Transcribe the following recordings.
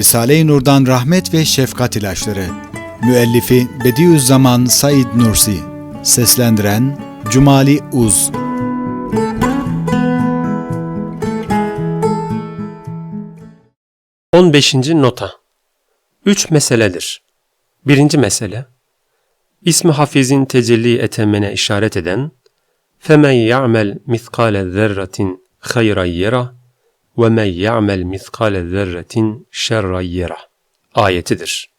Risale-i Nur'dan rahmet ve şefkat ilaçları. Müellifi Bediüzzaman Said Nursi. Seslendiren Cumali Uz. On beşinci nota. Üç meseledir. Birinci mesele, İsmi Hafiz'in tecelli etemene işaret eden فَمَنْ يَعْمَلْ مِثْقَالَ ذَرَّةٍ خَيْرًا يَرَهُ وَمَنْ يَعْمَلْ مِثْقَالَ ذَرَّةٍ شَرًّا يَرَهُ ayetidir.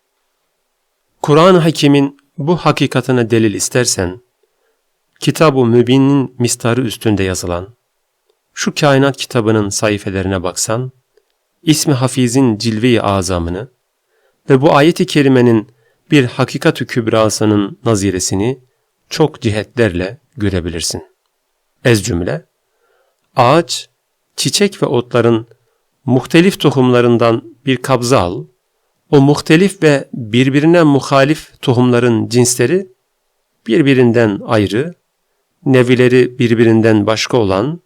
Kur'an-ı Hakim'in bu hakikatine delil istersen, Kitab-ı Mübin'in mistarı üstünde yazılan, şu kainat kitabının sayfelerine baksan, İsmi Hafiz'in cilve-i azamını ve bu ayeti kerimenin bir hakikat-ı kübrasının naziresini çok cihetlerle görebilirsin. Ez cümle, ağaç, çiçek ve otların muhtelif tohumlarından bir kabza al, o muhtelif ve birbirine muhalif tohumların cinsleri birbirinden ayrı, nevileri birbirinden başka olan,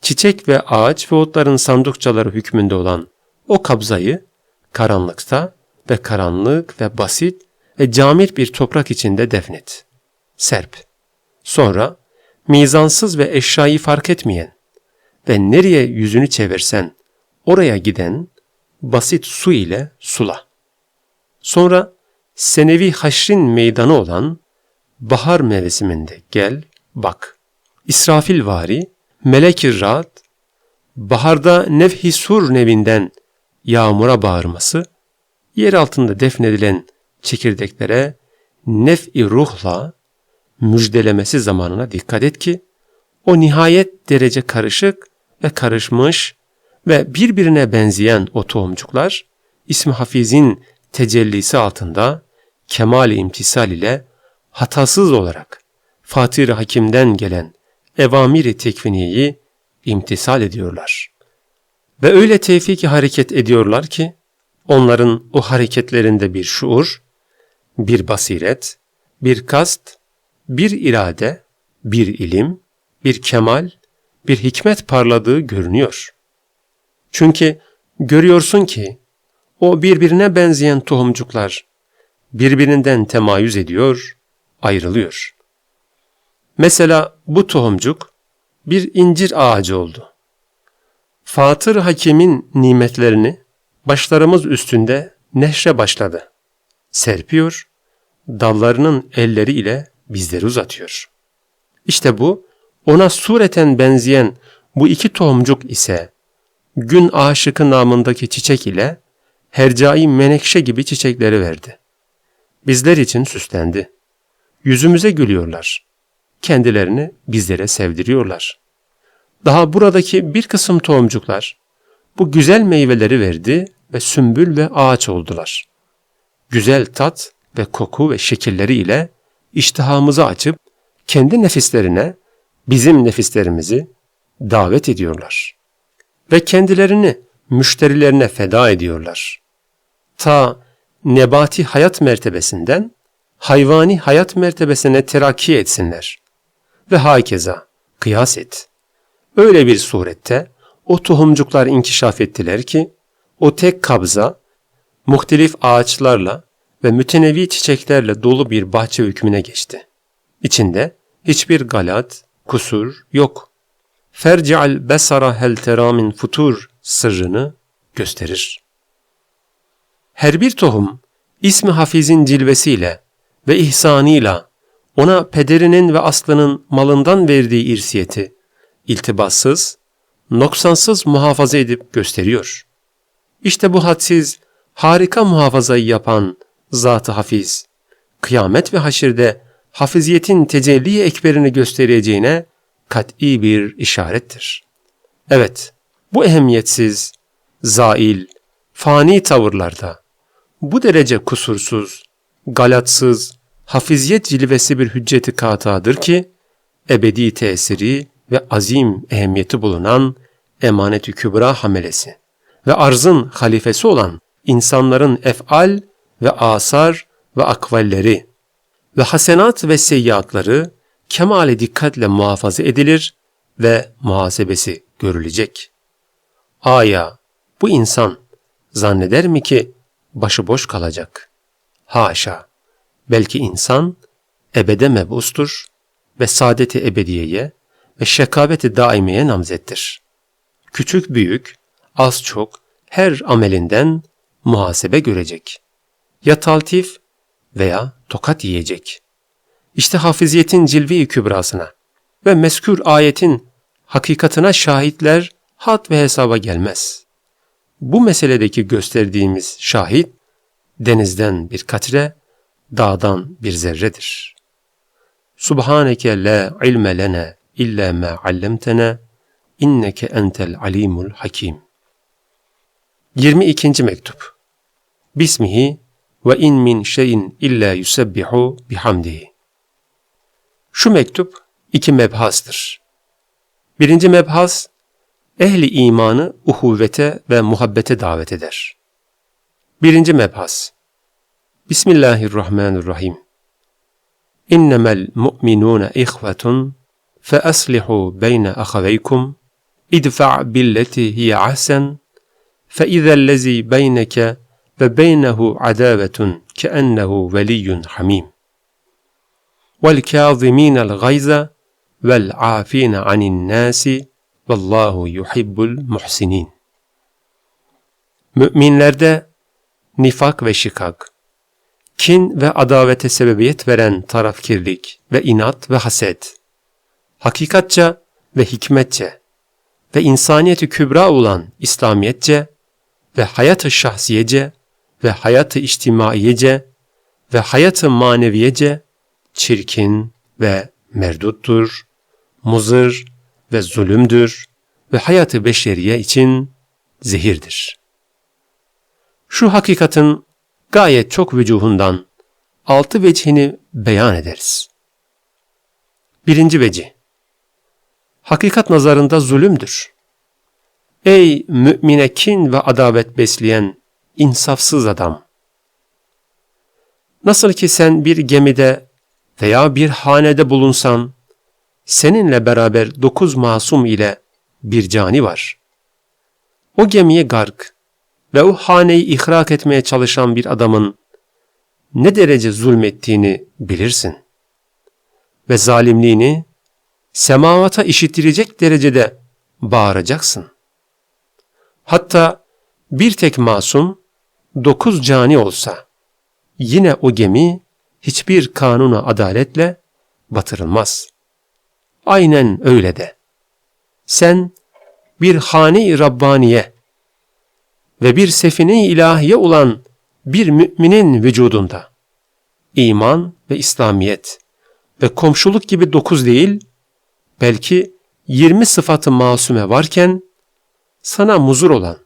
çiçek ve ağaç ve otların sandukçaları hükmünde olan o kabzayı karanlıkta ve karanlık ve basit ve camir bir toprak içinde defnet. Serp. Sonra mizansız ve eşyayı fark etmeyen ve nereye yüzünü çevirsen oraya giden basit su ile sula. Sonra senevi haşrin meydanı olan bahar mevsiminde gel bak. İsrafil vari, melek-i rahat, baharda nefhi sur nevinden yağmura bağırması, yer altında defnedilen çekirdeklere nef'i ruhla müjdelemesi zamanına dikkat et ki o nihayet derece karışık ve karışmış ve birbirine benzeyen o tohumcuklar ismi Hafiz'in tecellisi altında kemal imtisal ile hatasız olarak Fatih Hakim'den gelen evamiri tekviniyeyi imtisal ediyorlar. Ve öyle tevfiki hareket ediyorlar ki onların o hareketlerinde bir şuur, bir basiret, bir kast, bir irade, bir ilim, bir kemal, bir hikmet parladığı görünüyor. Çünkü görüyorsun ki o birbirine benzeyen tohumcuklar birbirinden temayüz ediyor, ayrılıyor. Mesela bu tohumcuk bir incir ağacı oldu. Fatır Hakim'in nimetlerini başlarımız üstünde neşre başladı. Serpiyor, dallarının elleri ile bizleri uzatıyor. İşte bu ona sureten benzeyen bu iki tohumcuk ise gün aşıkı namındaki çiçek ile hercai menekşe gibi çiçekleri verdi. Bizler için süslendi. Yüzümüze gülüyorlar. Kendilerini bizlere sevdiriyorlar. Daha buradaki bir kısım tohumcuklar bu güzel meyveleri verdi ve sümbül ve ağaç oldular. Güzel tat ve koku ve şekilleri ile iştihamızı açıp kendi nefislerine bizim nefislerimizi davet ediyorlar. Ve kendilerini müşterilerine feda ediyorlar. Ta nebati hayat mertebesinden hayvani hayat mertebesine terakki etsinler. Ve hakeza kıyas et. Öyle bir surette o tohumcuklar inkişaf ettiler ki o tek kabza muhtelif ağaçlarla ve mütenevi çiçeklerle dolu bir bahçe hükmüne geçti. İçinde hiçbir galat, kusur yok. Ferci'al besara hel teramin futur sırrını gösterir. Her bir tohum ismi hafizin cilvesiyle ve ihsanıyla ona pederinin ve aslının malından verdiği irsiyeti iltibassız, noksansız muhafaza edip gösteriyor. İşte bu hadsiz, harika muhafazayı yapan Zat-ı Hafiz, kıyamet ve haşirde hafiziyetin tecelli ekberini göstereceğine kat'i bir işarettir. Evet, bu ehemmiyetsiz, zail, fani tavırlarda, bu derece kusursuz, galatsız, hafiziyet cilvesi bir hücceti katadır ki, ebedi tesiri ve azim ehemmiyeti bulunan emanet-i kübra hamelesi ve arzın halifesi olan insanların efal ve asar ve akvalleri ve hasenat ve seyyiatları kemale dikkatle muhafaza edilir ve muhasebesi görülecek. Aya bu insan zanneder mi ki başıboş kalacak? Haşa! Belki insan ebede mebustur ve saadeti ebediyeye ve şekaveti daimeye namzettir. Küçük büyük, az çok her amelinden muhasebe görecek. Ya taltif veya tokat yiyecek. İşte hafiziyetin cilve-i kübrasına ve meskür ayetin hakikatına şahitler had ve hesaba gelmez. Bu meseledeki gösterdiğimiz şahit, denizden bir katre, dağdan bir zerredir. Subhaneke la ilme lena illa ma allamtena inneke entel alimul hakim. 22. mektup. Bismihi ve in min şeyin illa yusebbihu bihamdihi. Şu mektup iki mebhastır. Birinci mebhas, ehli imanı uhuvvete ve muhabbete davet eder. Birinci mebhas, Bismillahirrahmanirrahim. İnnemel mu'minûne ihvetun fe aslihu beyne ahaveykum idfa' billeti hiye ahsen fe izellezi ve beynehu adavetun keennehu veliyyun hamim. Vel kâzimînel gayza vel afîne anin nâsi vallahu yuhibbul muhsinin. Müminlerde nifak ve şikak, kin ve adavete sebebiyet veren tarafkirlik ve inat ve haset, hakikatça ve hikmetçe ve insaniyeti kübra olan İslamiyetçe ve hayatı şahsiyece ve hayatı içtimaiyece ve hayatı maneviyece çirkin ve merduttur, muzır ve zulümdür ve hayatı beşeriye için zehirdir. Şu hakikatin gayet çok vücuhundan altı vecihini beyan ederiz. Birinci vecih, hakikat nazarında zulümdür. Ey mümine kin ve adavet besleyen insafsız adam! Nasıl ki sen bir gemide veya bir hanede bulunsan, seninle beraber dokuz masum ile bir cani var. O gemiye gark ve o haneyi ihrak etmeye çalışan bir adamın ne derece zulmettiğini bilirsin. Ve zalimliğini semavata işittirecek derecede bağıracaksın. Hatta bir tek masum dokuz cani olsa yine o gemi hiçbir kanuna adaletle batırılmaz. Aynen öyle de. Sen bir hane-i Rabbaniye ve bir sefine-i ilahiye olan bir müminin vücudunda iman ve İslamiyet ve komşuluk gibi dokuz değil, belki yirmi sıfatı masume varken sana muzur olan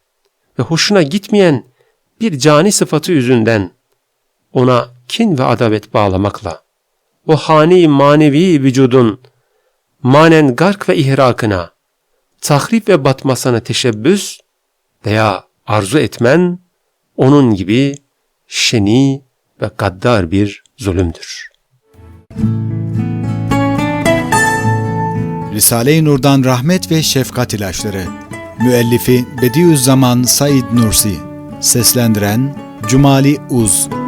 ve hoşuna gitmeyen bir cani sıfatı yüzünden ona kin ve adavet bağlamakla o hane-i manevi vücudun manen gark ve ihrakına, tahrip ve batmasına teşebbüs veya arzu etmen onun gibi şeni ve gaddar bir zulümdür. Risale-i Nur'dan rahmet ve şefkat ilaçları. Müellifi Bediüzzaman Said Nursi. Seslendiren Cumali Uz.